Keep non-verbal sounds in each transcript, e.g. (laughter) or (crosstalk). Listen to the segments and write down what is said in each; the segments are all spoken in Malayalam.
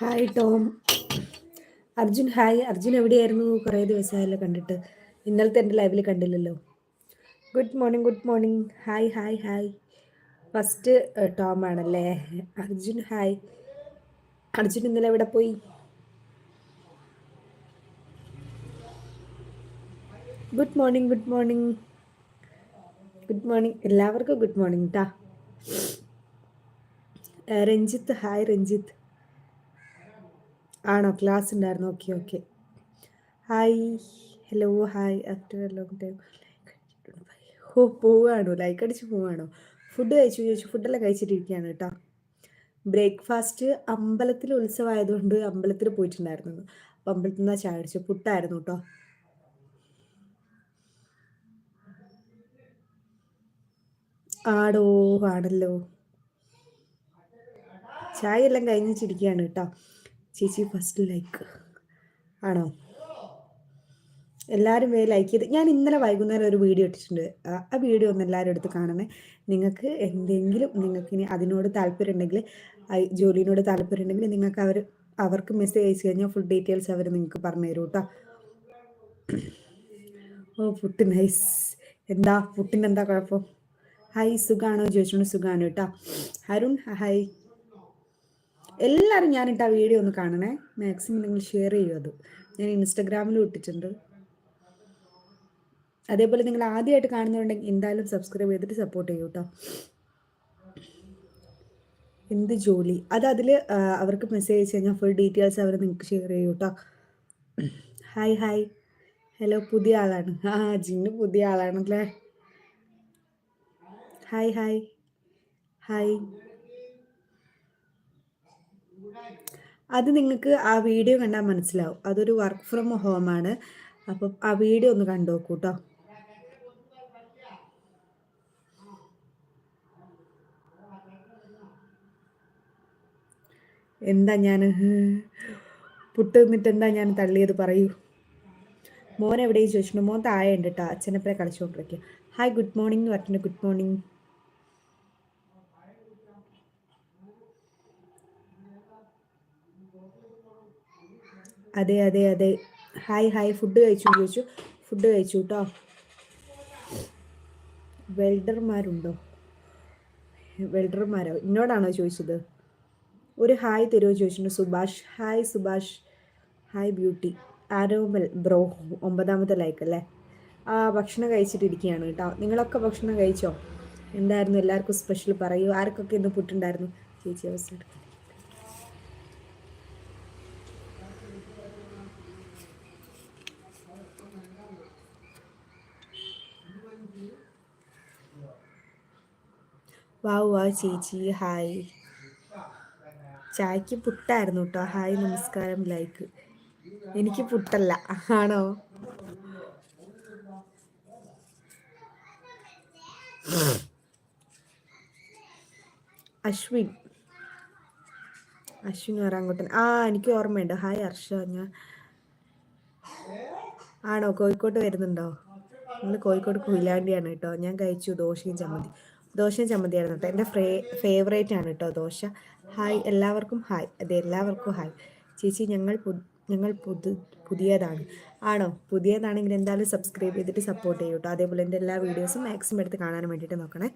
Hi Tom Arjun hi Arjun എവിടെയായിരുന്നു? കുറേ ദിവസമായല്ലോ കണ്ടിട്ട്. ഇന്നലത്തെ എന്റെ ലൈവിൽ കണ്ടില്ലല്ലോ. Good morning good morning hi hi hi first Tom ആണല്ലേ. അർജുൻ ഹായ് അർജുൻ ഇന്നലെ എവിടെ പോയി? Good morning good morning good morning എല്ലാവർക്കും ഗുഡ് മോർണിംഗ് ടാ രഞ്ജിത്ത് ഹായ് രഞ്ജിത്ത്. ആണോ? ക്ലാസ് ഉണ്ടായിരുന്നു okay okay hi hello hi after long time ഓ പോവാണോ? ലൈക്ക് അടിച്ച് പോവാണോ? ഫുഡ് കഴിച്ചു ചോദിച്ചു. ഫുഡെല്ലാം കഴിച്ചിട്ടിരിക്കുകയാണ് കേട്ടോ ബ്രേക്ക്ഫാസ്റ്റ് അമ്പലത്തിൽ ഉത്സവമായതുകൊണ്ട് അമ്പലത്തിൽ പോയിട്ടുണ്ടായിരുന്നു. അപ്പം അമ്പലത്തിൽ നിന്നാണ് ചായ അടിച്ചു പുട്ടായിരുന്നു കേട്ടോ ആടോ ആണല്ലോ ചായ എല്ലാം കഴിഞ്ഞിട്ടിരിക്കുകയാണ് കേട്ടോ. ചേച്ചി ഫസ്റ്റ് ലൈക്ക് ആണോ? എല്ലാവരും വേ ലൈക്ക് ചെയ്ത് ഞാൻ ഇന്നലെ വൈകുന്നേരം ഒരു വീഡിയോ ഇട്ടിട്ടുണ്ട്. ആ വീഡിയോ ഒന്ന് എല്ലാവരും എടുത്ത് കാണണേ. നിങ്ങൾക്ക് എന്തെങ്കിലും നിങ്ങൾക്ക് ഇനി അതിനോട് താല്പര്യം ഉണ്ടെങ്കിൽ ജോലിനോട് താല്പര്യം ഉണ്ടെങ്കിൽ നിങ്ങൾക്ക് അവർ അവർക്ക് മെസ്സേജ് അയച്ചു കഴിഞ്ഞാൽ ഫുൾ ഡീറ്റെയിൽസ് അവർ നിങ്ങൾക്ക് പറഞ്ഞു തരും കേട്ടോ. ഓ ഫുഡ് നൈസ് എന്താ ഫുഡിന്റെ എന്താ കുഴപ്പം? ഹായ് സുഖാണോ? ചോദിച്ചോണ്ട് സുഖാണ് കേട്ടോ. അരുൺ ഹായ്. എല്ലാവരും ഞാനിട്ട് ആ വീഡിയോ ഒന്ന് കാണണേ. മാക്സിമം നിങ്ങൾ ഷെയർ ചെയ്യും അത്. ഞാൻ ഇൻസ്റ്റഗ്രാമിലും ഇട്ടിട്ടുണ്ട്. അതേപോലെ നിങ്ങൾ ആദ്യമായിട്ട് കാണുന്നുണ്ടെങ്കിൽ എന്തായാലും സബ്സ്ക്രൈബ് ചെയ്തിട്ട് സപ്പോർട്ട് ചെയ്യൂ കേട്ടോ. എന്ത് ജോലി? അത് അതിൽ അവർക്ക് മെസ്സേജ് അയച്ചു കഴിഞ്ഞാൽ ഫുൾ ഡീറ്റെയിൽസ് അവർ നിങ്ങൾക്ക് ഷെയർ ചെയ്യൂ കേട്ടോ. ഹായ് ഹായ് ഹലോ പുതിയ ആളാണ്. ആ ജിന്ന് പുതിയ ആളാണല്ലേ? ഹായ് ഹായ് ഹായ് അത് നിങ്ങൾക്ക് ആ വീഡിയോ കണ്ടാൽ മനസ്സിലാവും. അതൊരു വർക്ക് ഫ്രം ഹോം ആണ്. അപ്പം ആ വീഡിയോ ഒന്ന് കണ്ടു നോക്കൂ കേട്ടോ എന്താ ഞാൻ പുട്ട് നിന്നിട്ട് എന്താ ഞാൻ തള്ളിയത് പറയൂ. മോൻ എവിടെയും ചോദിച്ചിട്ടുണ്ട്? മോൻ താഴെ ഉണ്ട് കേട്ടോ അച്ഛനപ്പനെ കളിച്ചുകൊണ്ടിരിക്കുക ഹായ് ഗുഡ് മോർണിംഗ് എന്ന് പറഞ്ഞിട്ടുണ്ട്. ഗുഡ് മോർണിംഗ് അതെ അതെ അതെ. ഹായ് ഹായ് ഫുഡ് കഴിച്ചു ചോദിച്ചു. ഫുഡ് കഴിച്ചു കേട്ടോ വെൽഡർമാരുണ്ടോ വെൽഡർമാരോ എന്നോടാണോ ചോദിച്ചത്? ഒരു ഹായ് തരുമോ ചോദിച്ചിട്ടുണ്ട്. Subhash. Hi Subhash. Hi beauty Aromal bro ഒമ്പതാമത്തെ ലൈക്ക് അല്ലേ? ആ ഭക്ഷണം കഴിച്ചിട്ടിരിക്കുകയാണ് കേട്ടോ നിങ്ങളൊക്കെ ഭക്ഷണം കഴിച്ചോ? എന്തായിരുന്നു? എല്ലാവർക്കും സ്പെഷ്യൽ പറയൂ. ആർക്കൊക്കെ ഇന്ന് പുട്ടുണ്ടായിരുന്നു ചേച്ചി അവസ്ഥ വാവ് വാ ചേച്ചി ഹായ്. ചായക്ക് പുട്ടായിരുന്നു കേട്ടോ ഹായ് നമസ്കാരം ലൈക്ക്. എനിക്ക് പുട്ടല്ല. ആണോ? അശ്വിൻ. അശ്വിൻ വരാൻകുട്ടൻ ആ എനിക്ക് ഓർമ്മയുണ്ട്. ഹായ് ഹർഷ ഞാൻ ആണോ? കോഴിക്കോട്ട് വരുന്നുണ്ടോ? നിങ്ങൾ കോഴിക്കോട് കുയിലാണ്ടിയാണ് കേട്ടോ ഞാൻ കഴിച്ചു ദോശയും ചമ്മന്തി. ദോശയും ചമ്മന്തിയായിരുന്നു കേട്ടോ. എന്റെ ഫ്രേ ഫേവറേറ്റ് ആണ് കേട്ടോ ദോശ. ഹായ് എല്ലാവർക്കും ഹായ് അതെ എല്ലാവർക്കും ഹായ് ചേച്ചി ഞങ്ങൾ ഞങ്ങൾ പുതു പുതിയതാണ്. ആണോ? പുതിയതാണെങ്കിൽ എന്തായാലും സബ്സ്ക്രൈബ് ചെയ്തിട്ട് സപ്പോർട്ട് ചെയ്യൂ കേട്ടോ. അതേപോലെ എന്റെ എല്ലാ വീഡിയോസും മാക്സിമം എടുത്ത് കാണാൻ വേണ്ടിയിട്ട് നോക്കണേ.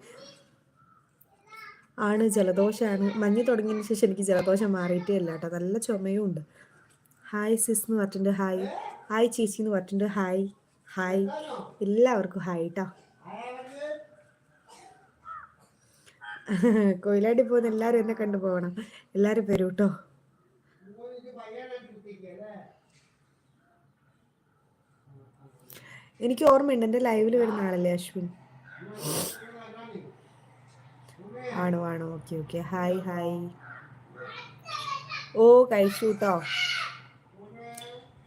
ആണ് ജലദോഷമാണ് മഞ്ഞ് തുടങ്ങിയതിന് ശേഷം എനിക്ക് ജലദോഷം മാറിയിട്ടേ ഇല്ല കേട്ടോ. നല്ല ചുമയും ഉണ്ട്. ഹായ് സിസ് എന്ന് പറഞ്ഞിട്ടുണ്ട് ഹായ് ഹായ് ചേച്ചി എന്ന് പറഞ്ഞിട്ടുണ്ട് ഹായ് ഹായ് എല്ലാവർക്കും ഹായ് കേട്ടോ കൊയിലാണ്ടി പോകുന്ന എല്ലാവരും എന്നെ കണ്ടു പോകണം. എല്ലാവരും വരൂ കേട്ടോ എനിക്ക് ഓർമ്മയുണ്ട് എന്റെ ലൈവിൽ വരുന്ന ആളല്ലേ അശ്വിൻ? ആണോ ആണോ. Okay okay. Hi hi. ഓ കഴിച്ചു കേട്ടോ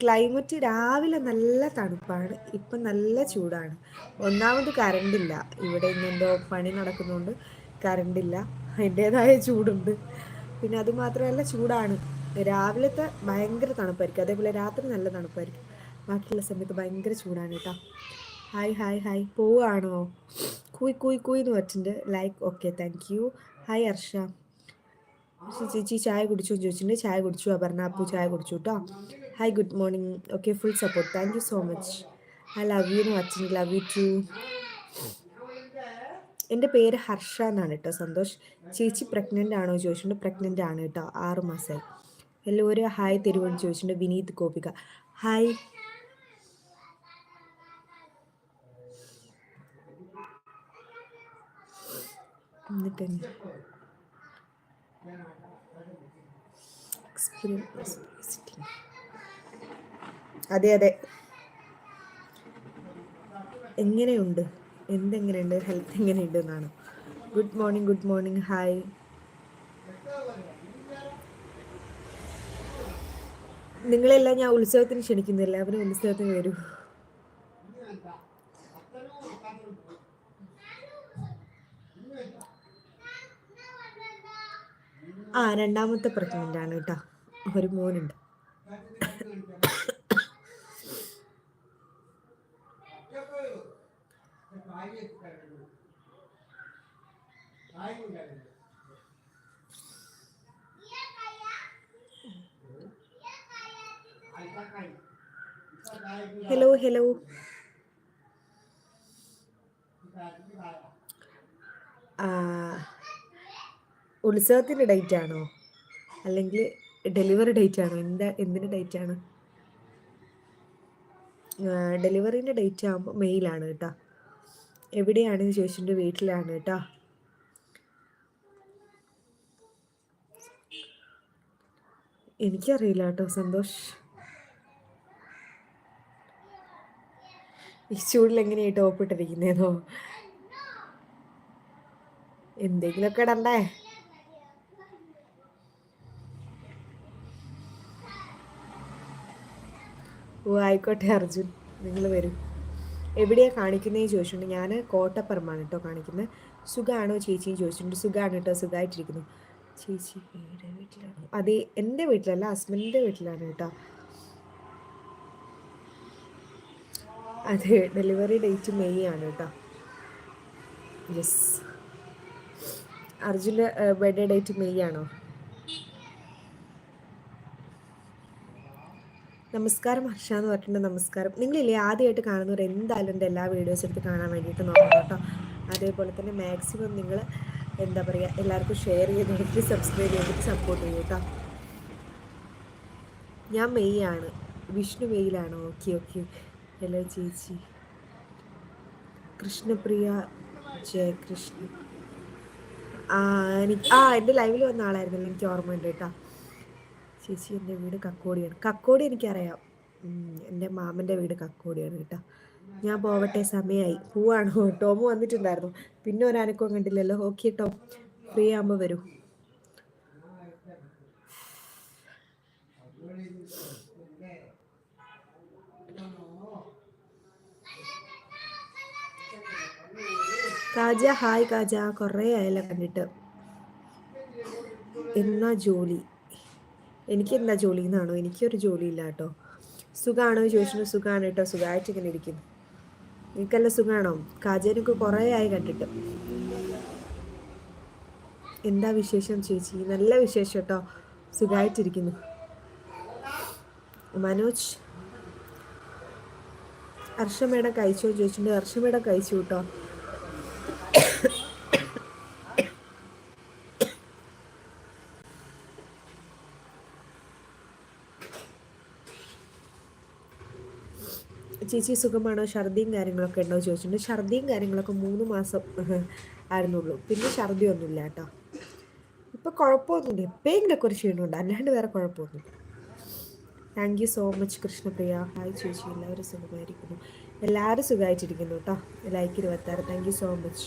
ക്ലൈമറ്റ് രാവിലെ നല്ല തണുപ്പാണ് ഇപ്പം നല്ല ചൂടാണ്. ഒന്നാമത് കറണ്ടില്ല. ഇവിടെ ഇന്നെന്തോ പണി നടക്കുന്നതുകൊണ്ട് കറണ്ടില്ല അതിന്റേതായ ചൂടുണ്ട്. പിന്നെ അതുമാത്രമല്ല ചൂടാണ്. രാവിലത്തെ ഭയങ്കര തണുപ്പായിരിക്കും. അതേപോലെ രാത്രി നല്ല തണുപ്പായിരിക്കും. ബാക്കിയുള്ള സമയത്ത് ഭയങ്കര ചൂടാണ് കേട്ടോ. ഹായ് ഹായ് ഹായ് പോവാണോ? കുയ് കുയ് കുയ് എന്ന് വെച്ചിട്ടുണ്ട് like okay thank you hi Harsha. ചേച്ചി ചായ കുടിച്ചു ചോദിച്ചിട്ടുണ്ട്. ചായ കുടിച്ചു. അപർണ അപ്പു ചായ കുടിച്ചു കേട്ടോ. Hi good morning okay full support thank you so much I love you എന്ന് വെച്ചിട്ടുണ്ട് ലവ് യു ടു എന്റെ പേര് ഹർഷ എന്നാണ് കേട്ടോ. സന്തോഷ് ചേച്ചി പ്രഗ്നന്റ് ആണോ ചോദിച്ചിട്ടുണ്ട്. പ്രഗ്നന്റ് ആണ് കേട്ടോ. ആറ് മാസമായി എല്ലാവരും ഹായ് തരുമെന്ന് ചോദിച്ചിട്ടുണ്ട്. വിനീത് ഗോപിക. ഹായ് അതെ അതെ. എങ്ങനെയുണ്ട്? എന്തെങ്ങനെയുണ്ട്? ഹെൽത്ത് എങ്ങനെയുണ്ട് എന്നാണ് good morning good morning hi നിങ്ങളെല്ലാം ഞാൻ ഉത്സവത്തിന് ക്ഷണിക്കുന്നില്ല എല്ലാവരും ഉത്സവത്തിന് വരൂ. ആ രണ്ടാമത്തെ പ്രഗ്നന്റ് ആണ് കേട്ടോ. ഒരു മോനുണ്ട്. ഹലോ ഹലോ ഉത്സവത്തിന്റെ ഡേറ്റ് ആണോ? അല്ലെങ്കിൽ ഡെലിവറി ഡേറ്റ് ആണോ? എന്താ എന്തിന്റെ ഡേറ്റ് ആണ്? ഡെലിവറീന്റെ ഡേറ്റ് ആകുമ്പോൾ മെയിലാണ് കേട്ടോ. എവിടെയാണെന്ന് ചോദിച്ചിട്ട് വീട്ടിലാണ് കേട്ടോ? എനിക്കറിയില്ല കേട്ടോ സന്തോഷ്. ഈ ചൂടിൽ എങ്ങനെയാണ് ടോപ്പ് ഇട്ടിരിക്കുന്നതോ എന്തെങ്കിലുമൊക്കെ ഇടണ്ടേ? ഓ ആയിക്കോട്ടെ അർജുൻ നിങ്ങൾ വരും. എവിടെയാണ് കാണിക്കുന്നതെന്ന് ചോദിച്ചിട്ടുണ്ട്. ഞാൻ കോട്ടപ്പുറമാണ് കേട്ടോ കാണിക്കുന്നത്. സുഖമാണോ ചേച്ചിയും ചോദിച്ചിട്ടുണ്ട്. സുഖമാണ് കേട്ടോ സുഖമായിട്ടിരിക്കുന്നു ചേച്ചി വീട്ടിലാണ്. അതെ എന്റെ വീട്ടിലല്ല ഹസ്ബൻഡിന്റെ വീട്ടിലാണ് കേട്ടോ. അതെ ഡെലിവറി ഡേറ്റ് മെയ് ആണ് കേട്ടോ. യെസ്. അർജുന്റെ ബർത്ത്ഡേ ഡേറ്റ് മെയ് ആണോ? നമസ്കാരം ഹർഷ എന്ന് പറഞ്ഞിട്ടുണ്ട്. നമസ്കാരം. നിങ്ങളില്ലേ ആദ്യമായിട്ട് കാണുന്നവർ എന്തായാലും എന്റെ എല്ലാ വീഡിയോസ് എടുത്ത് കാണാൻ വേണ്ടിയിട്ട് നോക്കണം കേട്ടോ. അതേപോലെ തന്നെ മാക്സിമം നിങ്ങൾ എന്താ പറയുക എല്ലാവർക്കും ഷെയർ ചെയ്ത് ചെയ്തിട്ട് സബ്സ്ക്രൈബ് ചെയ്തിട്ട് സപ്പോർട്ട് ചെയ്യും കേട്ടോ. ഞാൻ മെയ് ആണ്. വിഷ്ണു മെയ്യിലാണ്. ഓക്കെ ഓക്കെ ഹലോ ചേച്ചി. കൃഷ്ണപ്രിയ ജയകൃഷ്ണ ആ എനിക്ക് ആ എന്റെ ലൈവിൽ വന്ന ആളായിരുന്നല്ലോ. എനിക്ക് ഓർമ്മയുണ്ട് കേട്ടോ. ചേച്ചി എന്റെ വീട് കക്കോടിയാണ്. കക്കോടി എനിക്കറിയാം. എന്റെ മാമന്റെ വീട് കക്കോടിയാണ് കേട്ടോ. ഞാൻ പോവട്ടെ സമയമായി പോവാണോ. ടോമ് വന്നിട്ടുണ്ടായിരുന്നു. പിന്നെ ഒരനക്കവും കണ്ടില്ലല്ലോ. Okay Tom. ഫ്രീ ആകുമ്പോൾ വരൂ. കാജ ഹായ് കാജ. കുറേ ആയല്ലോ കണ്ടിട്ട്. എന്നാ ജോലി? എനിക്ക് എന്താ ജോലി എന്നാണോ എനിക്കൊരു ജോലി ഇല്ല കേട്ടോ സുഖമാണോ ചോദിച്ചു സുഖമാണ് കേട്ടോ സുഖമായിട്ട് ഇങ്ങനെ ഇരിക്കുന്നു. നിനക്കല്ല സുഖമാണോ കാജേനൊക്കെ കുറേ ആയി കണ്ടിട്ട്. എന്താ വിശേഷം ചേച്ചി? നല്ല വിശേഷം കേട്ടോ സുഖമായിട്ടിരിക്കുന്നു മനോജ്? അർഷമേടം കഴിച്ചോ? ചോദിച്ചിട്ടുണ്ട്. അർഷമേടം കഴിച്ചു കേട്ടോ ചേച്ചി സുഖമാണോ? ഛർദിയും കാര്യങ്ങളൊക്കെ ഉണ്ടോ ചോദിച്ചിട്ടുണ്ട്. ഛർദിയും കാര്യങ്ങളൊക്കെ മൂന്ന് മാസം ആയിരുന്നുള്ളൂ. പിന്നെ ഛർദി ഒന്നുമില്ല കേട്ടോ. ഇപ്പം കുഴപ്പമൊന്നുമില്ല. എപ്പോഴെങ്കിലൊക്കെ ഒരു ക്ഷീണമുണ്ട്. അല്ലാണ്ട് വേറെ കുഴപ്പമൊന്നുമില്ല. Thank you so much Krishnapriya. Hi ചേച്ചി. എല്ലാവരും സുഖമായിരിക്കുന്നു. എല്ലാവരും സുഖമായിട്ടിരിക്കുന്നു കേട്ടോ. ലൈക്ക് ഇരുപത്താറ് thank you so much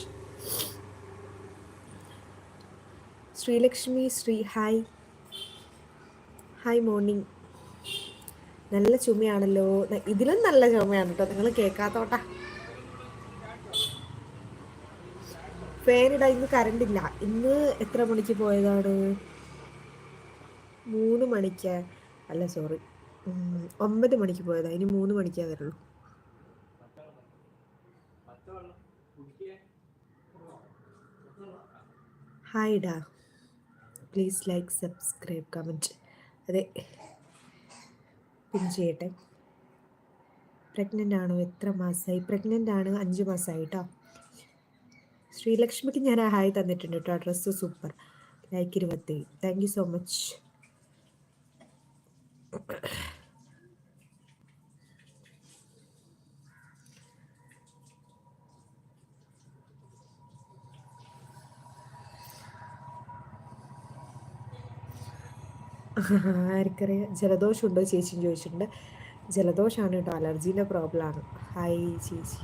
Sreelakshmi Sree hi hi morning നല്ല ചുമയാണല്ലോ. ഇതിലും നല്ല ചുമയാണ് കേട്ടോ നിങ്ങൾ കേൾക്കാത്തോട്ടാ. ഫാനിടാ ഇന്ന് കറണ്ട് ഇല്ല ഇന്ന് എത്ര മണിക്ക് പോയതാണ്? മൂന്ന് മണിക്ക്. അല്ല സോറി. ഒമ്പത് മണിക്ക് പോയതാണ് ഇനി മൂന്ന് മണിക്കേ വരുള്ളൂ. ഹായ് ഡാ. Please like subscribe comment. അതെ. പിന്നെ ചെയ്യട്ടെ? പ്രഗ്നന്റ് ആണോ? എത്ര മാസമായി പ്രഗ്നന്റ് ആണ് അഞ്ച് മാസമായി കേട്ടോ ശ്രീലക്ഷ്മിക്ക് ഞാൻ ഹായ് തന്നിട്ടുണ്ട് കേട്ടോ ഡ്രസ്സ് സൂപ്പർ ലൈക്ക് ഇരുപത്തി താങ്ക് യു സോ മച്ച് (laughs) ആർക്കറിയാം. ജലദോഷമുണ്ടോ ചേച്ചിയും ചോദിച്ചിട്ടുണ്ട്. ജലദോഷമാണ് കേട്ടോ. അലർജീന്റെ പ്രോബ്ലമാണ്. ഹായ് ചേച്ചി.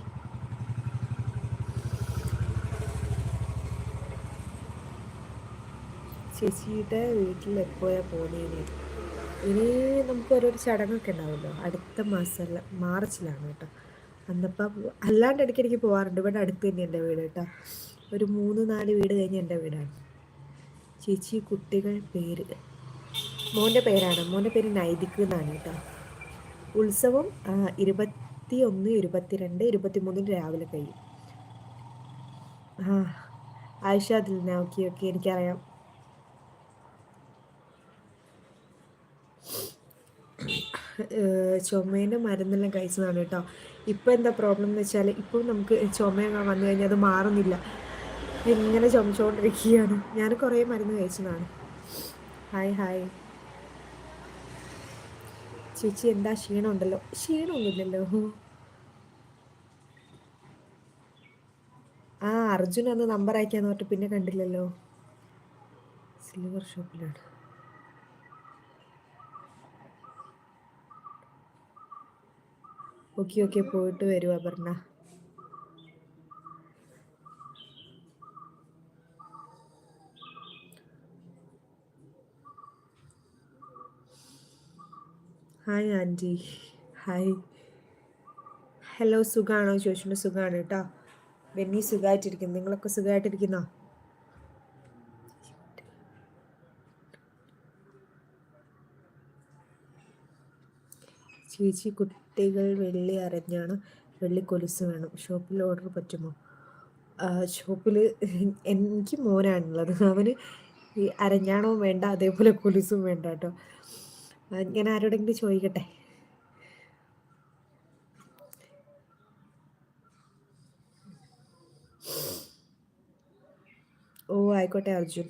ചേച്ചിയുടെ വീട്ടിൽ എപ്പോഴാണ് പോകുന്നതിന് ഇനി നമുക്ക് ഓരോരു ചടങ്ങൊക്കെ ഉണ്ടാവുമല്ലോ. അടുത്ത മാസമല്ല മാർച്ചിലാണ് കേട്ടോ. അന്നപ്പം അല്ലാണ്ട് ഇടയ്ക്കിടയ്ക്ക് പോകാറുണ്ട് ഇവിടെ അടുത്ത് തന്നെ എന്റെ വീട് കേട്ടോ. ഒരു മൂന്ന് നാല് വീട് കഴിഞ്ഞ് എന്റെ വീടാണ്. ചേച്ചി കുട്ടികൾ പേര് മോന്റെ പേരാണ്. മോന്റെ പേര് നൈതിക് എന്നാണ് കേട്ടോ. ഉത്സവം ഇരുപത്തി ഒന്ന് ഇരുപത്തിരണ്ട് ഇരുപത്തി മൂന്നിന് രാവിലെ കഴിയും. ആയിഷ ദിൽന ഓക്കെ ഓക്കെ എനിക്കറിയാം. ചുമേന്റെ മരുന്നെല്ലാം കഴിച്ചതാണ് കേട്ടോ. ഇപ്പം എന്താ പ്രോബ്ലം എന്ന് വെച്ചാൽ ഇപ്പം നമുക്ക് ചുമ വന്നു കഴിഞ്ഞാൽ അത് മാറുന്നില്ല. ഇങ്ങനെ ചുമച്ചുകൊണ്ടിരിക്കുകയാണ് ഞാൻ കുറേ മരുന്ന് കഴിച്ചതാണ്. ഹായ് ഹായ് ചേച്ചി എന്താ ക്ഷീണമുണ്ടല്ലോ? ക്ഷീണമൊന്നുമില്ലല്ലോ. ആ അർജുൻ അന്ന് നമ്പർ അയക്കാന്ന് പറഞ്ഞിട്ട് പിന്നെ കണ്ടില്ലല്ലോ. സിൽവർ ഷോപ്പിലാണ് ഓക്കെ ഓക്കെ പോയിട്ട് വരുവാ പറഞ്ഞ. ഹായ് ആന്റി ഹായ് ഹലോ സുഖമാണോ ചോദിച്ചിട്ട് സുഖമാണ് കേട്ടോ. ബെന്നി സുഖമായിട്ടിരിക്കുന്നു നിങ്ങളൊക്കെ സുഖമായിട്ടിരിക്കുന്നോ ചേച്ചി കുട്ടികൾ വെള്ളി അറിഞ്ഞാണ്? വെള്ളി കൊലുസ് വേണം. ഷോപ്പിൽ ഓർഡർ പറ്റുമോ? ഷോപ്പിൽ എനിക്ക് മോനാണുള്ളത്. അവന് ഈ അരഞ്ഞാണോ വേണ്ട അതേപോലെ കൊലുസും വേണ്ട കേട്ടോ. ഞാൻ ആരോടെങ്കിലും ചോദിക്കട്ടെ. ഓ ആയിക്കോട്ടെ അർജുൻ.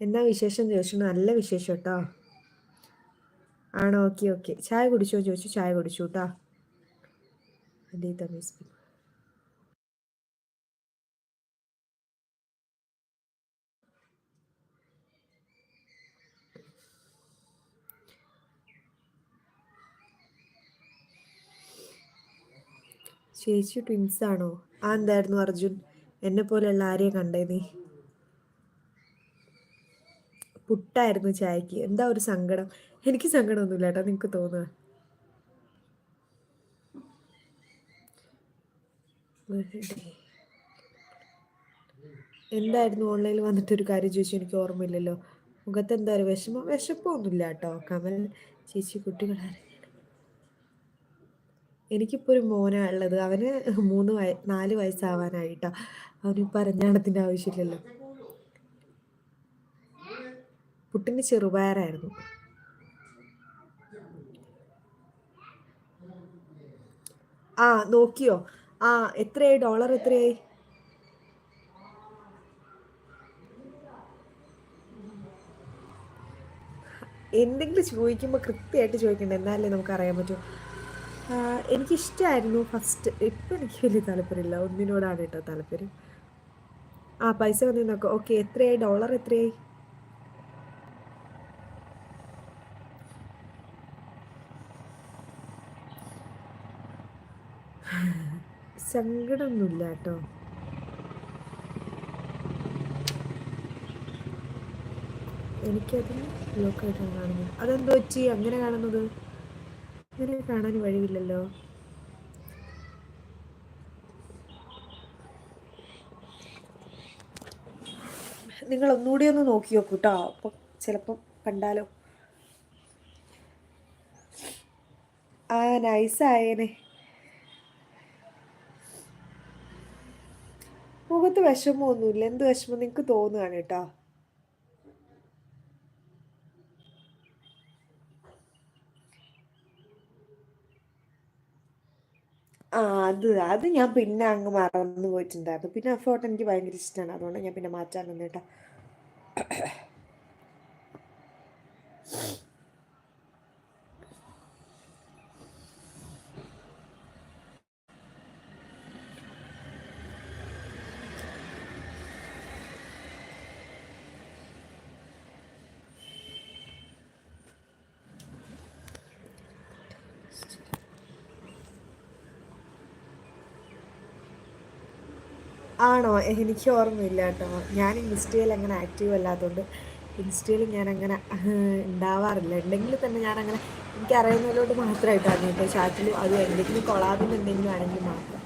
എന്നാ വിശേഷം ചോദിച്ചു നല്ല വിശേഷം കേട്ടോ ആണോ? Okay okay. ചായ കുടിച്ചോ? ചോദിച്ചു ചായ കുടിച്ചു കേട്ടോ അതേ തമീസ് ചേച്ചി ട്വിൻസ് ആണോ? ആ എന്തായിരുന്നു അർജുൻ? എന്നെ പോലെയുള്ള ആരെയും കണ്ടേ നീ പുട്ടായിരുന്നു ചായക്ക്. എന്താ ഒരു സങ്കടം? എനിക്ക് സങ്കടമൊന്നുമില്ല കേട്ടോ നിങ്ങൾക്ക് തോന്നുക എന്തായിരുന്നു ഓൺലൈനിൽ വന്നിട്ട് ഒരു കാര്യം ചോദിച്ചു എനിക്ക് ഓർമ്മയില്ലല്ലോ. മുഖത്ത് എന്താ ഒരു വിഷമം? വിശപ്പൊന്നുമില്ല കേട്ടോ. കമൽ ചേച്ചി കുട്ടികളാരെ. എനിക്കിപ്പോൾ ഒരു മോനാണ് ഉള്ളത്. അവന് മൂന്ന് വയ നാല് വയസ്സാവാനായിട്ടോ. അവന് പറഞ്ഞാണത്തിന്റെ ആവശ്യമില്ലല്ലോ. പുട്ടിന് ചെറുപയറായിരുന്നു. ആ നോക്കിയോ? ആ എത്രയായി? ഡോളർ എത്രയായി? എന്തെങ്കിലും ചോദിക്കുമ്പോൾ കൃത്യമായിട്ട് ചോദിക്കണ്ടേ. എന്നാലേ നമുക്ക് അറിയാൻ പറ്റൂ. എനിക്കിഷ്ടമായിരുന്നു ഫസ്റ്റ് ഇപ്പം എനിക്ക് വലിയ താല്പര്യമില്ല. ഒന്നിനോടാണ് കേട്ടോ താല്പര്യം. ആ പൈസ വന്നു നോക്കാം ഓക്കെ എത്രയായി? ഡോളർ എത്രയായി? സങ്കടമൊന്നുമില്ല കേട്ടോ. എനിക്കതിന് ബ്ലോക്കായിട്ടാണ് കാണുന്നത്. അതെന്തോ പറ്റി? അങ്ങനെ കാണുന്നത്? അങ്ങനെ കാണാൻ വഴിയില്ലല്ലോ. നിങ്ങൾ ഒന്നുകൂടി ഒന്ന് നോക്കി നോക്കൂ കേട്ടോ? അപ്പം ചിലപ്പം കണ്ടാലോ. ആ നൈസ് ആയേനെ മുഖത്ത് വിഷമമൊന്നുമില്ല. എന്ത് വിഷമം? നിങ്ങൾക്ക് തോന്നുകയാണ് കേട്ടോ. അത് അത് ഞാൻ പിന്നെ അങ്ങ് മറന്നു പോയിട്ടുണ്ടായിരുന്നു. പിന്നെ ആ ഫോട്ടോ എനിക്ക് ഭയങ്കര ഇഷ്ടമാണ് അതുകൊണ്ട് ഞാൻ പിന്നെ മാറ്റാൻ നിന്നേട്ടാ. ആണോ? എനിക്ക് ഓർമ്മയില്ല കേട്ടോ. ഞാൻ ഇൻസ്റ്റയിൽ അങ്ങനെ ആക്റ്റീവ് അല്ലാത്തതുകൊണ്ട് ഇൻസ്റ്റയിൽ ഞാൻ അങ്ങനെ ഉണ്ടാവാറില്ല ഉണ്ടെങ്കിൽ തന്നെ ഞാൻ അങ്ങനെ എനിക്ക് അറിയുന്നതിലോട്ട് മാത്രമായിട്ടാണ് കേട്ടോ ചാറ്റിൽ അത് എന്തെങ്കിലും കൊളാബിന് എന്തെങ്കിലും ആണെങ്കിൽ മാത്രം.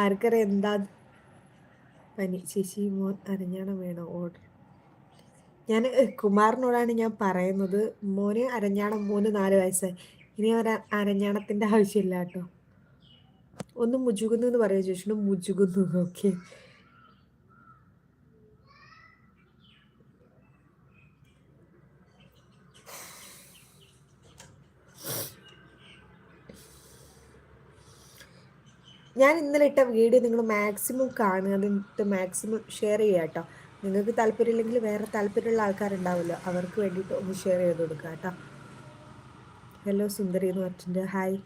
ആർക്കറിയാം എന്താ പനി. ചേച്ചി മോൻ അരഞ്ഞാണം വേണോ ഓർഡർ ഞാൻ കുമാറിനോടാണ് ഞാൻ പറയുന്നത്. മോന് അരഞ്ഞാണം മൂന്ന് നാല് വയസ്സായി. ഇനി ഒരു അരഞ്ഞാണത്തിന്റെ ആവശ്യമില്ല കേട്ടോ. ഒന്ന് മുജുകുന്നു എന്ന് പറയുക ചേച്ചി മുജുകുന്നു. ഓക്കെ. ഞാൻ ഇന്നലെ ഇട്ട വീഡിയോ നിങ്ങൾ മാക്സിമം കാണുക എന്നിട്ട് മാക്സിമം ഷെയർ ചെയ്യുക കേട്ടോ. നിങ്ങൾക്ക് താല്പര്യമില്ലെങ്കിൽ വേറെ താല്പര്യമുള്ള ആൾക്കാരുണ്ടാവുമല്ലോ അവർക്ക് വേണ്ടിയിട്ട് ഒന്ന് ഷെയർ ചെയ്ത് കൊടുക്കുക കേട്ടോ. ഹലോ സുന്ദരി എന്ന് പറഞ്ഞിട്ടുണ്ട്. ഹായ്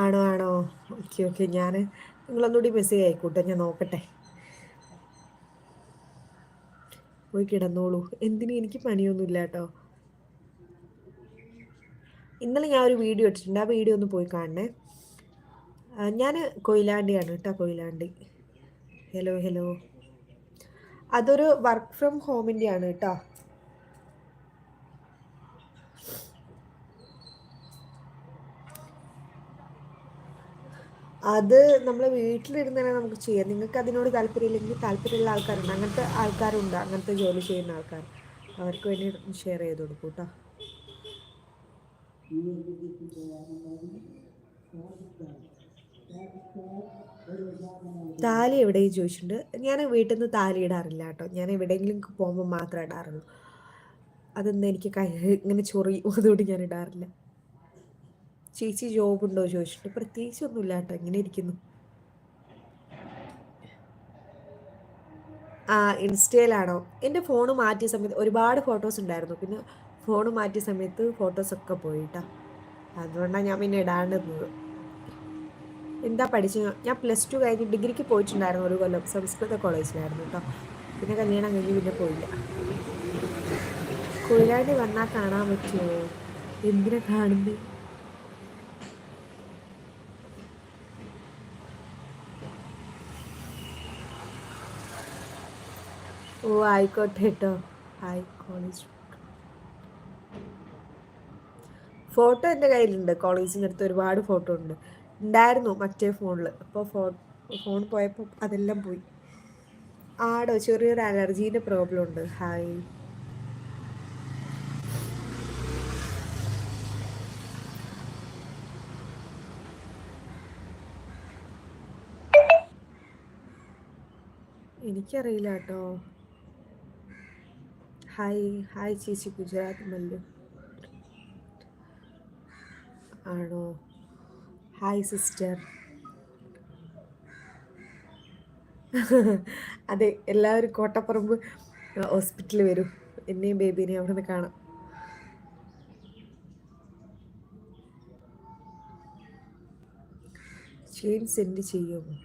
ആണോ ആണോ? ഓക്കെ ഓക്കെ ഞാൻ നിങ്ങളൊന്നുകൂടി മെസ്സേജ് ആയിക്കോട്ടെ. ഞാൻ നോക്കട്ടെ. പോയി കിടന്നോളൂ. എന്തിനും എനിക്ക് പണിയൊന്നുമില്ല കേട്ടോ. ഇന്നലെ ഞാൻ ഒരു വീഡിയോ ഇട്ടിട്ടുണ്ട്. ആ വീഡിയോ ഒന്ന് പോയി കാണണേ. ഞാൻ കൊയിലാണ്ടിയാണ് കേട്ടോ കൊയിലാണ്ടി. ഹലോ ഹലോ അതൊരു വർക്ക് ഫ്രം ഹോമിന്റെ ആണ് കേട്ടോ. അത് നമ്മൾ വീട്ടിലിരുന്ന് തന്നെ നമുക്ക് ചെയ്യാം. നിങ്ങൾക്ക് അതിനോട് താല്പര്യമില്ലെങ്കിൽ താല്പര്യമുള്ള ആൾക്കാരുണ്ട്. അങ്ങനത്തെ ആൾക്കാരുണ്ട് അങ്ങനത്തെ ജോലി ചെയ്യുന്ന ആൾക്കാർ. അവർക്ക് വേണ്ടി ഷെയർ ചെയ്ത് താലി എവിടെയും ചോദിച്ചിട്ടുണ്ട്. ഞാൻ വീട്ടിൽ നിന്ന് താലി ഇടാറില്ല കേട്ടോ. ഞാൻ എവിടെയെങ്കിലും പോകുമ്പോൾ മാത്രമേ ഇടാറുള്ളൂ. അതൊന്നും എനിക്ക് ഇങ്ങനെ ചൊറിയും അതുകൊണ്ട് ഞാൻ ഇടാറില്ല. ചേച്ചി ജോബ് ഉണ്ടോ ചോദിച്ചിട്ട് പ്രത്യേകിച്ച് ഒന്നുമില്ല കേട്ടോ. ഇങ്ങനെ ഇരിക്കുന്നു. ആ ഇൻസ്റ്റയിലാണോ? എന്റെ ഫോൺ മാറ്റിയ സമയത്ത് ഒരുപാട് ഫോട്ടോസ് ഉണ്ടായിരുന്നു. പിന്നെ ഫോൺ മാറ്റിയ സമയത്ത് ഫോട്ടോസൊക്കെ പോയിട്ടാ. അതുകൊണ്ടാണ് ഞാൻ പിന്നെ ഇടാണ്ടിരുന്നത് എന്താ പഠിച്ചു ഞാൻ പ്ലസ് ടു കഴിഞ്ഞ് ഡിഗ്രിക്ക് പോയിട്ടുണ്ടായിരുന്നു ഒരു കൊല്ലം. സംസ്കൃത കോളേജിലായിരുന്നു കേട്ടോ പിന്നെ കല്യാണം കഴിഞ്ഞ് പിന്നെ പോയില്ല. കൊയിലാണ്ടി വന്നാൽ കാണാൻ പറ്റുമോ എന്തിനാ കാണുന്നത് ഓ ആയിക്കോട്ടെ കേട്ടോ ആയി കോളേജ് ഫോട്ടോ എന്റെ കയ്യിലുണ്ട്. കോളേജിന്റെ അടുത്ത് ഒരുപാട് ഫോട്ടോ ഉണ്ട്. ഉണ്ടായിരുന്നു മറ്റേ ഫോണിൽ. അപ്പോൾ ഫോ ഫോൺ പോയപ്പോൾ അതെല്ലാം പോയി. ആടോ ചെറിയൊരു അലർജീന്റെ പ്രോബ്ലം ഉണ്ട്. ഹായ്. എനിക്കറിയില്ല കേട്ടോ ഹായ്. ഹായ് ചേച്ചി. ഗുജറാത്ത് മല്ലു. ആണോ? ഹായ് സിസ്റ്റർ അതെ എല്ലാവരും കോട്ടപ്പറമ്പ് ഹോസ്പിറ്റലിൽ വരും. എന്നെയും ബേബീനെയും അവിടെ നിന്ന് കാണാം. ചെയിൻ സെൻഡ് ചെയ്യുമോ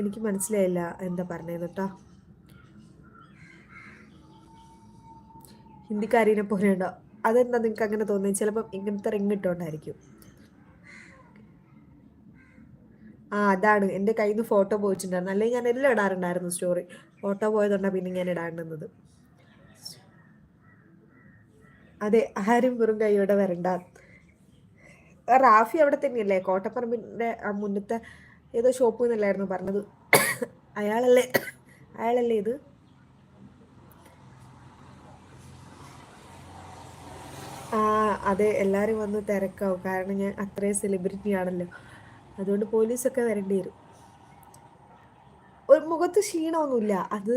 എനിക്ക് മനസ്സിലായില്ല എന്താ പറഞ്ഞത് കേട്ടോ ഹിന്ദിക്കാരീനെ പോലെ ഉണ്ടോ? അതെന്താ നിങ്ങൾക്ക് അങ്ങനെ തോന്നുന്നത് ചിലപ്പം ഇങ്ങനത്തെ റിങ് ഇട്ടുകൊണ്ടായിരിക്കും ആ അതാണ്. എന്റെ കയ്യിൽ നിന്ന് ഫോട്ടോ പോയിട്ടുണ്ടായിരുന്നു അല്ലെങ്കിൽ ഞാൻ എല്ലാം ഇടാറുണ്ടായിരുന്നു സ്റ്റോറി ഫോട്ടോ പോയതുകൊണ്ടാണ് പിന്നെ ഞാൻ ഇടാണ്ടുന്നത് അതെ ആരും വെറും കൈയോടെ വരണ്ട. റാഫി അവിടെ തന്നെയല്ലേ? കോട്ടപ്പറമ്പിന്റെ ആ മുന്നത്തെ ഏതോ ഷോപ്പ് എന്നല്ലായിരുന്നു പറഞ്ഞത്? അയാളല്ലേ? അയാളല്ലേ ഇത്? ആ അതെ എല്ലാവരും വന്ന് തിരക്കാവും. കാരണം ഞാൻ അത്രയും സെലിബ്രിറ്റി ആണല്ലോ. അതുകൊണ്ട് പോലീസൊക്കെ വരേണ്ടി വരും. ഒരു മുഖത്ത് ക്ഷീണമൊന്നുമില്ല. അത്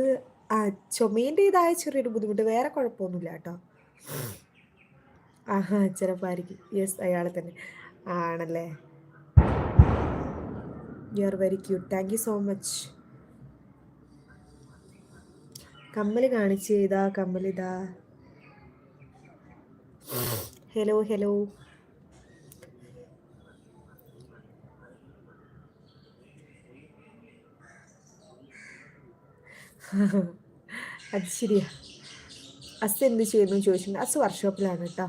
ആ ചുമേന്റെതായ ചെറിയൊരു ബുദ്ധിമുട്ട്. വേറെ കുഴപ്പമൊന്നുമില്ല കേട്ടോ. ആഹാ ചിലപ്പായിരിക്കും യെസ് അയാളെ തന്നെ. ആണല്ലേ? You are very cute thank you so much കമ്മൽ കാണിച്ച് ഇതാ കമ്മൽ ഇതാ. ഹലോ ഹലോ (laughs) അത് ശരിയാ. അസ് എന്ത് ചെയ്യുന്നു ചോദിച്ചിട്ടുണ്ട്. അസ് വർക്ക്ഷോപ്പിലാണ് കേട്ടോ.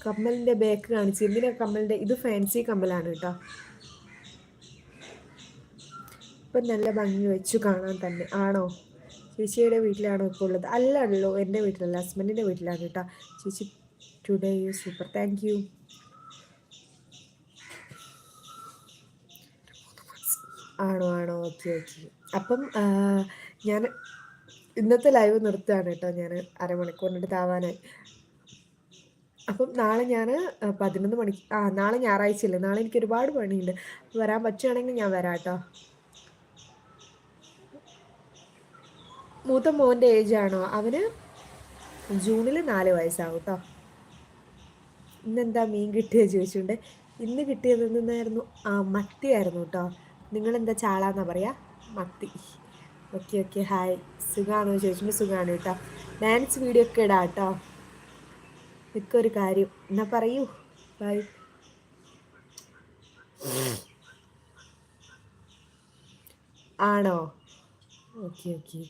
കമ്മലിന്റെ ബാക്ക് കാണിച്ച്. എന്തിനാ കമ്മലിന്റെ ഇത് ഫാൻസി കമ്മലാണ് കേട്ടോ. ഇപ്പം നല്ല ഭംഗി വെച്ചു കാണാൻ തന്നെ. ആണോ? ചേച്ചിയുടെ വീട്ടിലാണോ ഇപ്പോൾ ഉള്ളത്. അല്ല ഉള്ളൂ എന്റെ വീട്ടിലല്ല ഹസ്ബൻഡിന്റെ വീട്ടിലാണ് കേട്ടോ. ചേച്ചി today you super thank you ആണോ ആണോ? ഓക്കെ ഓക്കെ അപ്പം ഞാൻ ഇന്നത്തെ ലൈവ് നിർത്തുകയാണ് കേട്ടോ. ഞാൻ അരമണിക്കൂറിന്റെ താവാനായി. അപ്പം നാളെ ഞാൻ പതിനൊന്ന് മണിക്ക് ആ നാളെ ഞായറാഴ്ചയല്ലേ? നാളെ എനിക്ക് ഒരുപാട് പണിയുണ്ട്. വരാൻ പറ്റുകയാണെങ്കിൽ ഞാൻ വരാം കേട്ടോ. മൂത്ത മോന്റെ ഏജ് ആണോ? അവന് ജൂണിൽ നാല് വയസ്സാവും കേട്ടോ ഇന്നെന്താ മീൻ കിട്ടിയത് ചോദിച്ചുകൊണ്ട് ഇന്ന് കിട്ടിയത് നിന്നായിരുന്നു ആ മത്തിയായിരുന്നു കേട്ടോ നിങ്ങളെന്താ ചാളാന്നാ പറയാ? മത്തി. Okay okay hi. സുഖമാണോ ചോദിച്ചിട്ട് സുഖമാണ് കേട്ടോ ഡാൻസ് വീഡിയോ ഒക്കെ ഇടാം കേട്ടോ നിൽക്കൊരു കാര്യം. എന്നാ പറയൂ. ബൈ. ആണോ? Okay okay.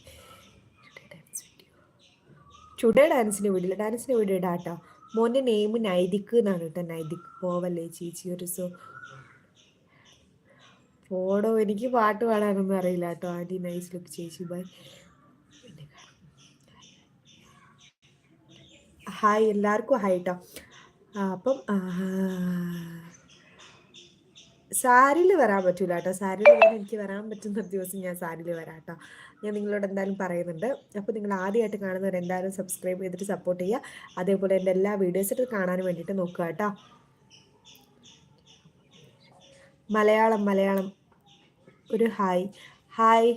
ടുഡേ ഡാൻസിന് വീഡിയോ ഡാൻസിന് ഇടാം കേട്ടോ മോന്റെ നെയിം നൈതിക്ക് എന്നാണ് കേട്ടോ. നൈതിക് പോവല്ലേ ചേച്ചി ഒരു സോ പോടോ എനിക്ക് പാട്ട് പാടാനൊന്നും അറിയില്ല കേട്ടോ ആന്റി നൈസ് ലുക്ക് ചേച്ചി. ബൈ ഹായ് എല്ലാവർക്കും ഹായ് കേട്ടോ അപ്പം സാരിയിൽ വരാൻ പറ്റൂല കേട്ടോ സാരിയിൽ വരാൻ എനിക്ക് വരാൻ പറ്റുന്ന ദിവസം ഞാൻ സാരിയിൽ വരാം കേട്ടോ ഞാൻ നിങ്ങളോട് എന്തായാലും പറയുന്നുണ്ട്. അപ്പോൾ നിങ്ങൾ ആദ്യമായിട്ട് കാണുന്നവർ എന്തായാലും സബ്സ്ക്രൈബ് ചെയ്തിട്ട് സപ്പോർട്ട് ചെയ്യുക. അതേപോലെ എന്റെ എല്ലാ വീഡിയോസിട്ട് കാണാൻ വേണ്ടിയിട്ട് നോക്കുക കേട്ടോ. മലയാളം മലയാളം. ഒരു ഹായ്. ഹായ്.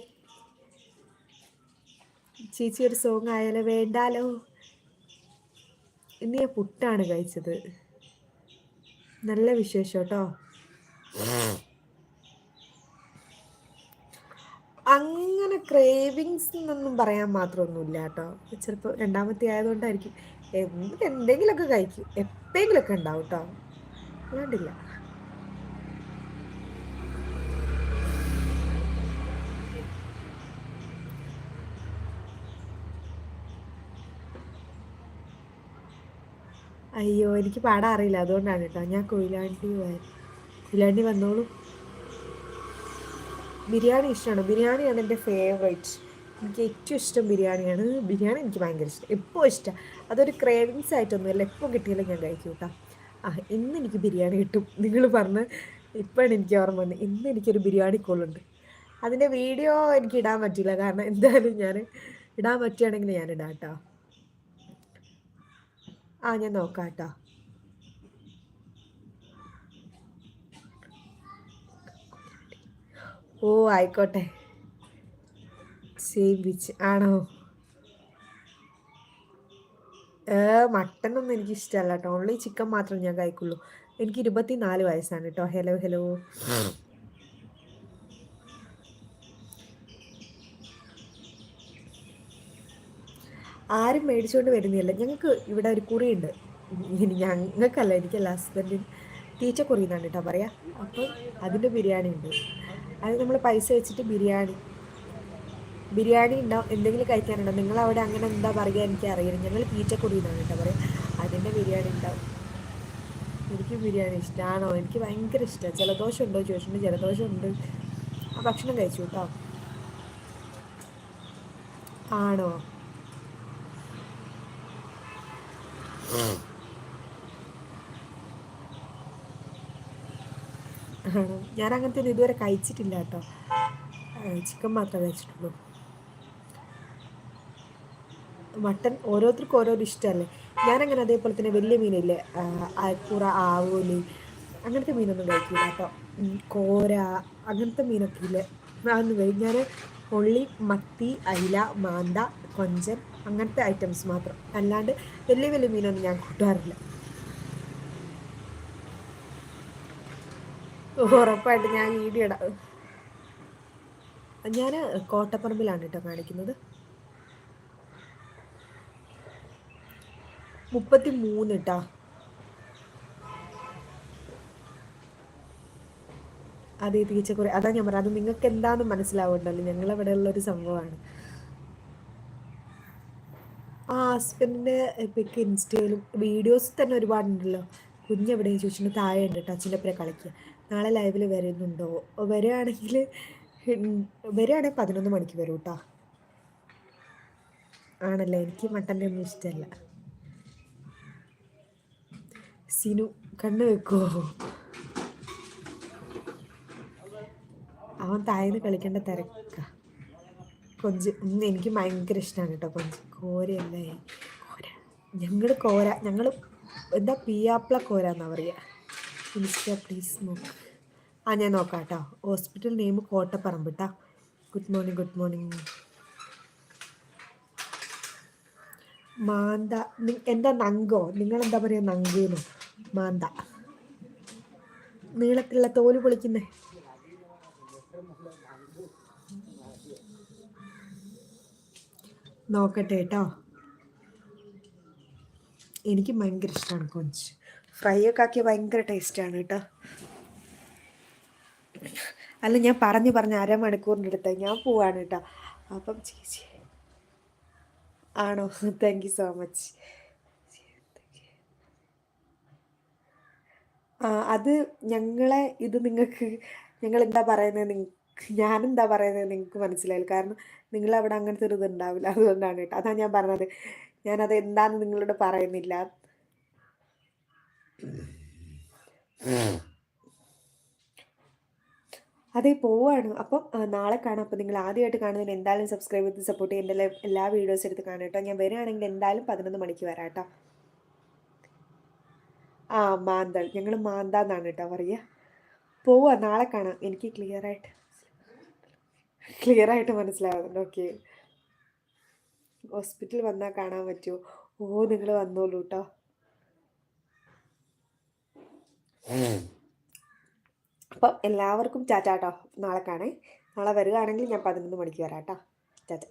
ചേച്ചി ഒരു സോങ് ആയാലോ? വേണ്ടാലോ? ഇന്ന് ഞാൻ പുട്ടാണ് കഴിച്ചത്. നല്ല വിശേഷം കേട്ടോ. അങ്ങനെ ക്രേവിങ്സ് എന്നൊന്നും പറയാൻ മാത്രമൊന്നുമില്ല കേട്ടോ. ചിലപ്പോൾ രണ്ടാമത്തെ ആയതുകൊണ്ടായിരിക്കും. എന്ത് എന്തെങ്കിലുമൊക്കെ കഴിക്കും. എപ്പോഴെങ്കിലുമൊക്കെ ഉണ്ടാവും കേട്ടോ. അല്ലാണ്ടില്ല. അയ്യോ എനിക്ക് പാടാൻ അറിയില്ല അതുകൊണ്ടാണ് കേട്ടോ. ഞാൻ കൊയിലാണ്ടി കൊയിലാണ്ടി വന്നോളൂ. ബിരിയാണി ഇഷ്ടമാണ് ബിരിയാണിയാണ് എന്റെ ഫേവറേറ്റ് എനിക്ക് ഏറ്റവും ഇഷ്ടം ബിരിയാണിയാണ്. ബിരിയാണി എനിക്ക് ഭയങ്കര ഇഷ്ടം. എപ്പോൾ ഇഷ്ടം? അതൊരു ക്രേവിങ്സ് ആയിട്ടൊന്നുമില്ല എപ്പോൾ കിട്ടിയാലും ഞാൻ കഴിക്കും കേട്ടോ. ആ ഇന്ന് എനിക്ക് ബിരിയാണി കിട്ടും. നിങ്ങൾ പറഞ്ഞ് ഇപ്പോഴാണ് എനിക്ക് ഓർമ്മ വന്നത്. ഇന്ന് എനിക്കൊരു ബിരിയാണി കോളുണ്ട് അതിന്റെ വീഡിയോ എനിക്ക് ഇടാൻ പറ്റില്ല കാരണം എന്തായാലും ഞാൻ ഇടാൻ പറ്റുകയാണെങ്കിൽ ഞാൻ ഇടാം കേട്ടോ. ആ ഞാൻ നോക്കാം കേട്ടോ. ഓ ആയിക്കോട്ടെ. സെയിം ബീച്ച് ആണോ? മട്ടൺ ഒന്നും എനിക്ക് ഇഷ്ടമല്ല കേട്ടോ. ഓൺലി ചിക്കൻ മാത്രം ഞാൻ കഴിക്കുള്ളൂ. എനിക്ക് ഇരുപത്തി നാല് വയസ്സാണ് കേട്ടോ. ഹലോ ഹലോ ആരും മേടിച്ചുകൊണ്ട് വരുന്നില്ല. ഞങ്ങൾക്ക് ഇവിടെ ഒരു കുറിയുണ്ട്. ഞങ്ങൾക്കല്ല എനിക്കല്ല ഹസ്ബൻഡിന് ടീച്ചർ കുറിയെന്നാണ് കേട്ടോ പറയാം. അപ്പോൾ അതിന്റെ ബിരിയാണി ഉണ്ട് അത് നമ്മൾ പൈസ വെച്ചിട്ട് ബിരിയാണി. ബിരിയാണി ഉണ്ടാവും എന്തെങ്കിലും കഴിക്കാനുണ്ടോ? നിങ്ങൾ അവിടെ അങ്ങനെ എന്താ പറയുക എനിക്ക് അറിയില്ല ഞങ്ങൾ പീച്ചക്കുടി എന്നാണ് കേട്ടോ പറയും അതിന്റെ ബിരിയാണി ഉണ്ടാവും എനിക്ക് ബിരിയാണി ഇഷ്ടമാണോ എനിക്ക് ഭയങ്കര ഇഷ്ടമാണ് ജലദോഷം ഉണ്ടോ ചോദിച്ചിട്ടുണ്ട്. ജലദോഷം ഉണ്ട്. ആ ഭക്ഷണം കഴിച്ചു കേട്ടോ. ആണോ? (laughs) ഞാൻ അങ്ങനത്തെ ഒന്നും ഇതുവരെ കഴിച്ചിട്ടില്ല കേട്ടോ. ചിക്കൻ മാത്രമേ കഴിച്ചിട്ടുള്ളൂ. മട്ടൻ ഓരോരുത്തർക്കും ഓരോരോ ഇഷ്ടമല്ലേ? ഞാനങ്ങനെ അതേപോലെ തന്നെ വലിയ മീനില്ലേ? അയക്കൂറ ആവോലി അങ്ങനത്തെ മീനൊന്നും കഴിക്കില്ല കേട്ടോ. കോര അങ്ങനത്തെ മീനൊക്കെ ഇല്ലേ? അതൊന്നും കഴിക്കും ഞാൻ ഉള്ളി മത്തി അയില മാന്ത കൊഞ്ചൻ അങ്ങനത്തെ ഐറ്റംസ് മാത്രം. അല്ലാണ്ട് വലിയ വലിയ മീനൊന്നും ഞാൻ കൂട്ടാറില്ല. ഉറപ്പായിട്ട് ഞാൻ വീഡിയോ ഇടാം. ഞാൻ കോട്ടപ്പറമ്പിലാണ് കേട്ടോ കാണിക്കുന്നത്. മുപ്പത്തി മൂന്ന് കേട്ടോ അതെ കുറെ അതാ ഞാൻ പറയാം അത് നിങ്ങൾക്ക് എന്താണെന്ന് മനസ്സിലാവുണ്ടല്ലോ ഞങ്ങളവിടെ ഉള്ളൊരു സംഭവമാണ്. ആ ഹസ്ബൻഡിന്റെ ഇപ്പൊക്കെ ഇൻസ്റ്റയിലും വീഡിയോസ് തന്നെ ഒരുപാടുണ്ടല്ലോ. കുഞ്ഞെവിടെയും ചോദിച്ചിട്ട് താഴെ ഉണ്ട് അച്ഛന്റെ ഒപ്പം കളിക്കുക. നാളെ ലൈവിൽ വരുന്നുണ്ടോ? വരികയാണെങ്കിൽ വരികയാണെങ്കിൽ പതിനൊന്ന് മണിക്ക് വരും കേട്ടോ ആണല്ലേ? എനിക്ക് മട്ടന്റെ ഒന്നും ഇഷ്ടമല്ല സിനു കണ്ണ് വെക്കുമോ അവൻ താഴ്ന്ന് കളിക്കേണ്ട തിരക്ക. കൊഞ്ച് എനിക്ക് ഭയങ്കര ഇഷ്ടമാണ് കേട്ടോ കൊഞ്ച്. കോരയല്ലേ? കോര. ഞങ്ങൾ കോര. ഞങ്ങൾ എന്താ പിയാപ്ല കോര പറയുക ഇൻസ്റ്റ പ്ലീസ് നോക്ക് ആ ഞാൻ നോക്കാം കേട്ടോ. ഹോസ്പിറ്റൽ നെയിം കോട്ടപ്പറമ്പ് കേട്ടോ ഗുഡ് മോർണിംഗ് ഗുഡ് മോർണിംഗ് മാന്ത എന്താ നങ്കോ? നിങ്ങൾ എന്താ പറയുക നങ്കേനോ മാന്ത. നീളത്തിലുള്ള തോൽ പൊളിക്കുന്നേ. നോക്കട്ടെ കേട്ടോ എനിക്ക് ഭയങ്കര ഇഷ്ടമാണ് കൊഞ്ച്. ഫ്രൈ ഒക്കെ ആക്കിയ ഭയങ്കര ടേസ്റ്റാണ് കേട്ടോ അല്ല ഞാൻ പറഞ്ഞു പറഞ്ഞ അരമണിക്കൂറിന്റെ അടുത്ത് ഞാൻ പോവാണ് കേട്ടോ അപ്പം ചേച്ചി ആണോ? താങ്ക് യു സോ മച്ച് അത് ഞങ്ങളെ ഇത് നിങ്ങൾക്ക് ഞങ്ങൾ എന്താ പറയുന്നത് നിങ്ങൾക്ക് ഞാനെന്താ പറയുന്നത് നിങ്ങൾക്ക് മനസ്സിലായില്ല. കാരണം നിങ്ങളവിടെ അങ്ങനത്തെ ഒരു ഇതുണ്ടാവില്ല അതുകൊണ്ടാണ് കേട്ടോ അതാണ് ഞാൻ പറഞ്ഞത്. ഞാനത് എന്താണെന്ന് നിങ്ങളോട് പറയുന്നില്ല. അതെ പോവാണ്. അപ്പം നാളെ കാണാം. അപ്പം നിങ്ങൾ ആദ്യമായിട്ട് കാണുന്നതിന് എന്തായാലും സബ്സ്ക്രൈബ് ചെയ്ത് സപ്പോർട്ട് ചെയ്യുന്ന എല്ലാ വീഡിയോസ് എടുത്ത് കാണാം കേട്ടോ ഞാൻ വരികയാണെങ്കിൽ എന്തായാലും പതിനൊന്ന് മണിക്ക് വരാം കേട്ടോ ആ മാന്തൾ. ഞങ്ങൾ മാന്ത എന്നാണ് കേട്ടോ പറയുക. പോവാ നാളെ കാണാം. എനിക്ക് ക്ലിയർ ആയിട്ട്. ക്ലിയർ ആയിട്ട് മനസ്സിലാവുന്നുണ്ട്. ഓക്കെ ഹോസ്പിറ്റൽ വന്നാൽ കാണാൻ പറ്റുമോ? ഓ നിങ്ങൾ വന്നോളൂ കേട്ടോ അപ്പം എല്ലാവർക്കും ചാറ്റാട്ടോ നാളെ കാണേ. നാളെ വരികയാണെങ്കിൽ ഞാൻ പതിനൊന്ന് മണിക്ക് വരാം കേട്ടോ ചാറ്റ